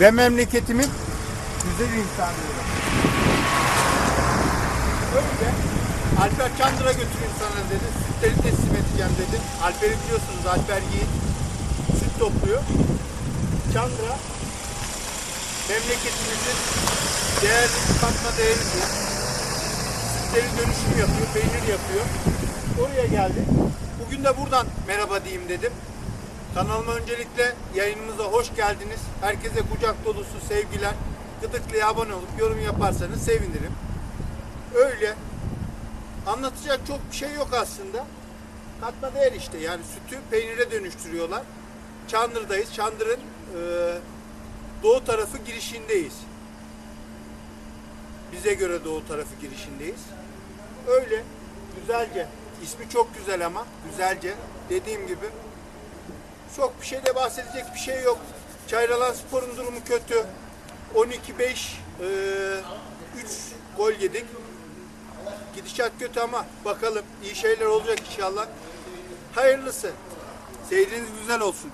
ve memleketimin güzel insanları. Öyle Alper Çandır'a götüreyim sana dedi. Sütleri teslim edeceğim dedi. Alper'i biliyorsunuz Alper Yiğit süt topluyor. Çandıra memleketimizin değerli katma değeri bu. Sütleri dönüşüm yapıyor, peynir yapıyor. Oraya geldi. Bugün de buradan merhaba diyeyim dedim. Kanalıma öncelikle yayınımıza hoş geldiniz. Herkese kucak dolusu sevgiler. Gıdıklı'ya abone olup yorum yaparsanız sevinirim. Öyle. Anlatacak çok bir şey yok aslında. Katma değer işte yani sütü peynire dönüştürüyorlar. Çandır'dayız. Çandır'ın e, doğu tarafı girişindeyiz. Bize göre doğu tarafı girişindeyiz. Öyle güzelce. İsmi çok güzel ama güzelce. Dediğim gibi çok bir şeyde bahsedecek bir şey yok. Çayralan Spor'un durumu kötü. 12-5 e, 3 gol yedik. Gidişat kötü ama bakalım iyi şeyler olacak inşallah. Hayırlısı. Seyriniz güzel olsun.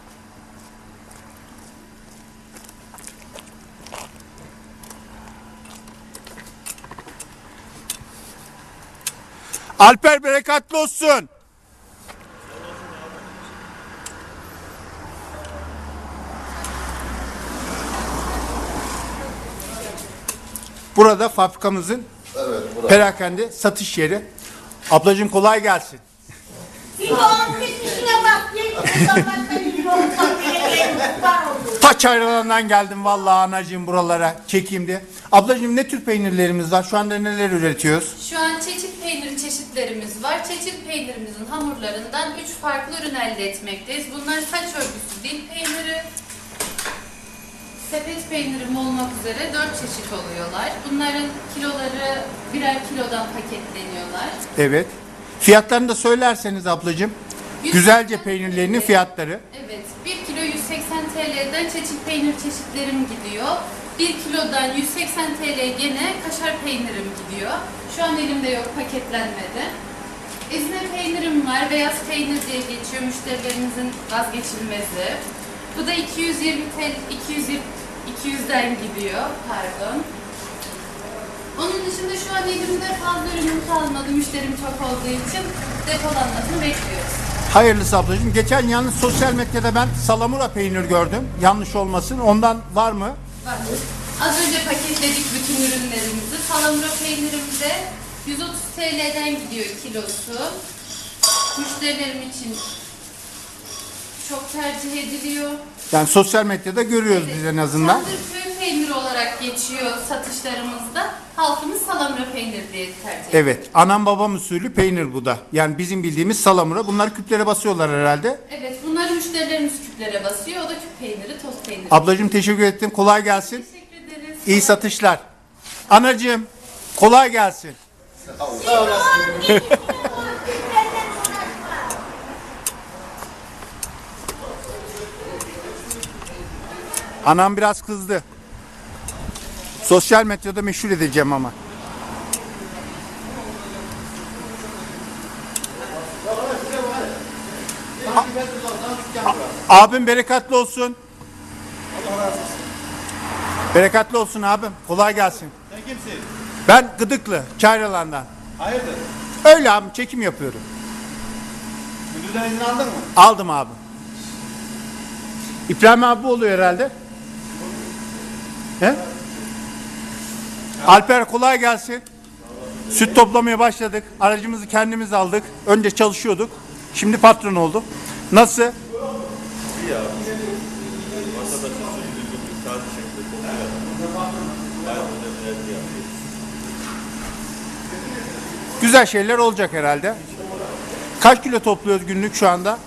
Alper berekatli olsun. Burada fabrikamızın Evet, burası. perakende satış yeri. Ablacığım kolay gelsin. Taç ayrılandan geldim vallahi anacığım buralara çekeyim diye. Ablacığım ne tür peynirlerimiz var? Şu anda neler üretiyoruz? Şu an çeçil peyniri çeşitlerimiz var. Çeçil peynirimizin hamurlarından 3 farklı ürün elde etmekteyiz. Bunlar saç örgüsü dil peyniri, sepet peynirim olmak üzere 4 çeşit oluyorlar. Bunların kiloları birer kilodan paketleniyorlar. Evet. Fiyatlarını da söylerseniz ablacığım. Güzelce peynirlerinin fiyatları. Evet, 1 kilo 180 TL'den çeçil peynir çeşitlerim gidiyor. 1 kilodan 180 TL gene kaşar peynirim gidiyor. Şu an elimde yok, paketlenmedi. Ezine peynirim var, beyaz peynir diye geçiyor müşterilerimizin vazgeçilmezi. Bu da 220 TL, 220, 200'den gidiyor, pardon. Onun dışında şu an elimde fazla ürünüm kalmadı, müşterim çok olduğu için depolanmasını bekliyoruz. Hayırlısı ablacığım. Geçen yalnız sosyal medyada ben salamura peynir gördüm. Yanlış olmasın. Ondan var mı? Var. Az önce paketledik bütün ürünlerimizi. Salamura peynirim de 130 TL'den gidiyor kilosu. Müşterilerim için çok tercih ediliyor. Yani sosyal medyada görüyoruz biz en azından. Tandır köy peyniri olarak geçiyor satışlarımızda. Halkımız salamura peynir diye tercih ediyor. Evet. Anam babam usulü peynir bu da. Yani bizim bildiğimiz salamura. Bunları küplere basıyorlar herhalde. Evet, bunları müşterilerimiz küplere basıyor. O da küp peyniri, toz peyniri. Ablacığım teşekkür ettim. Kolay gelsin. Teşekkür ederiz. İyi satışlar. Anacığım kolay gelsin. Anam biraz kızdı. Sosyal medyada meşhur edeceğim ama. A- abim berekatli olsun. Berekatli olsun abim. Kolay gelsin. Sen kimsin? Ben Gıdıklı, Çayralan'dan. Hayırdır? Öyle abim çekim yapıyorum. Müdürden izin aldın mı? Aldım abi. İbrahim abi oluyor herhalde. He? Alper kolay gelsin. Süt toplamaya başladık. Aracımızı kendimiz aldık. Önce çalışıyorduk. Şimdi patron olduk. Nasıl? Güzel şeyler olacak herhalde. Kaç kilo topluyoruz günlük şu anda?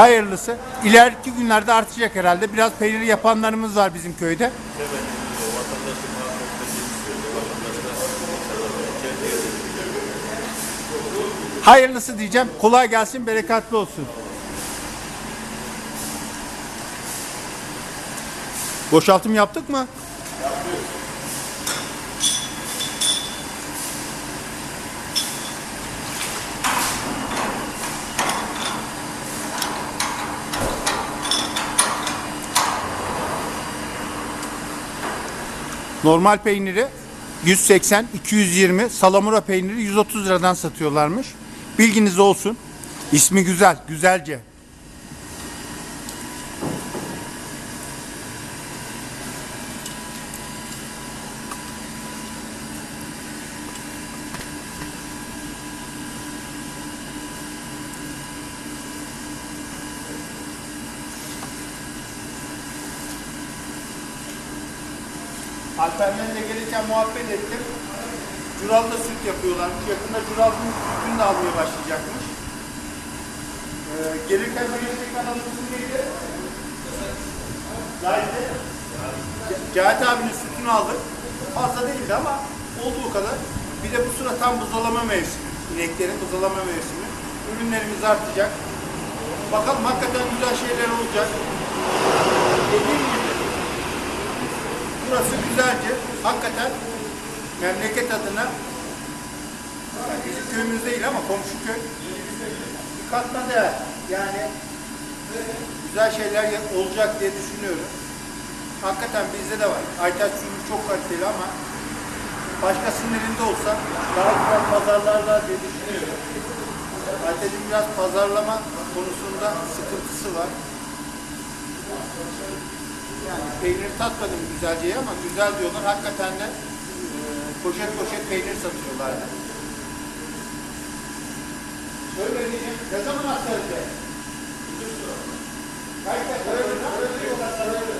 Hayırlısı. İleriki günlerde artacak herhalde. Biraz peynir yapanlarımız var bizim köyde. Hayırlısı diyeceğim. Kolay gelsin, bereketli olsun. Boşaltım yaptık mı? Normal peyniri 180, 220, salamura peyniri 130 liradan satıyorlarmış. Bilginiz olsun. İsmi güzel, güzelce. Alper'le de gelirken muhabbet ettim. Cural'da süt yapıyorlarmış. Yakında Cural'ın sütünü de almaya başlayacakmış. Ee, gelirken şey kanalımızın neydi? Cahit'e. Cahit abinin sütünü aldık. Fazla değildi ama olduğu kadar. Bir de bu sıra tam buzalama mevsimi. İneklerin buzalama mevsimi. Ürünlerimiz artacak. Bakalım hakikaten güzel şeyler olacak. Dediğim gibi Burası güzelce, hakikaten memleket adına bizim köyümüz değil ama komşu köy katma değer. Yani güzel şeyler olacak diye düşünüyorum. Hakikaten bizde de var. Aytaç suyu çok kaliteli ama başkasının elinde olsa daha güzel pazarlarda diye düşünüyorum. Aytaç'ın biraz pazarlama konusunda sıkıntısı var. Yani peynir tatmadım güzelce ama güzel diyorlar. Hakikaten de e, poşet poşet peynir satıyorlardı. Söyle diyeceğim. Ne zaman aktaracak? Kaç dakika? Öyle, öyle diyorlar. Öyle.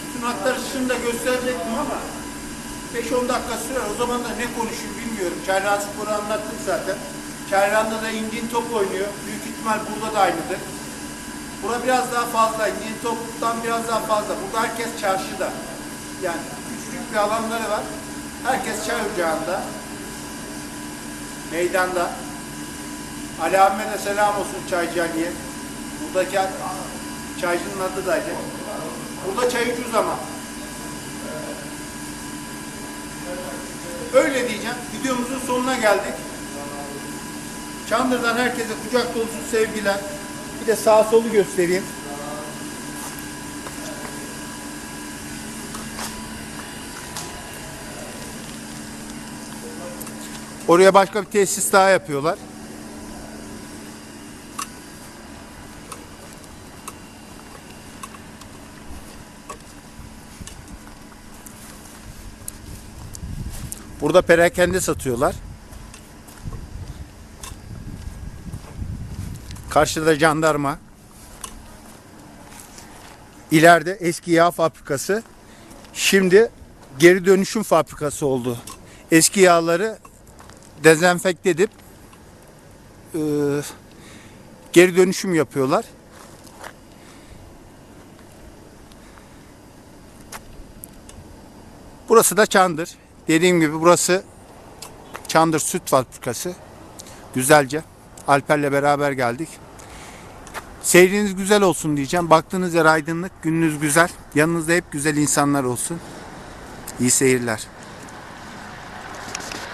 Sütün aktarışını da gösterecektim ama 5-10 dakika sürer. O zaman da ne konuşayım bilmiyorum. Çayran Spor'u anlattık zaten. Çayran'da da indiğin top oynuyor. Büyük ihtimal burada da aynıdır. Bura biraz daha fazla. indiğin toptan biraz daha fazla. Burada herkes çarşıda. Yani küçük bir alanları var. Herkes çay ocağında. Meydanda. Ali Ahmet'e selam olsun Çaycı Ali'ye. Buradaki çaycının adı da Ali. Burada çay ucuz ama. Öyle diyeceğim. Videomuzun sonuna geldik. Çandır'dan herkese kucak dolusu sevgiler. Bir de sağ solu göstereyim. Oraya başka bir tesis daha yapıyorlar. Burada perakende satıyorlar. Karşıda jandarma. İleride eski yağ fabrikası. Şimdi geri dönüşüm fabrikası oldu. Eski yağları dezenfekte edip e, geri dönüşüm yapıyorlar. Burası da Çandır. Dediğim gibi burası Çandır Süt Fabrikası. Güzelce. Alper'le beraber geldik. Seyriniz güzel olsun diyeceğim. Baktığınız yer aydınlık, gününüz güzel. Yanınızda hep güzel insanlar olsun. İyi seyirler.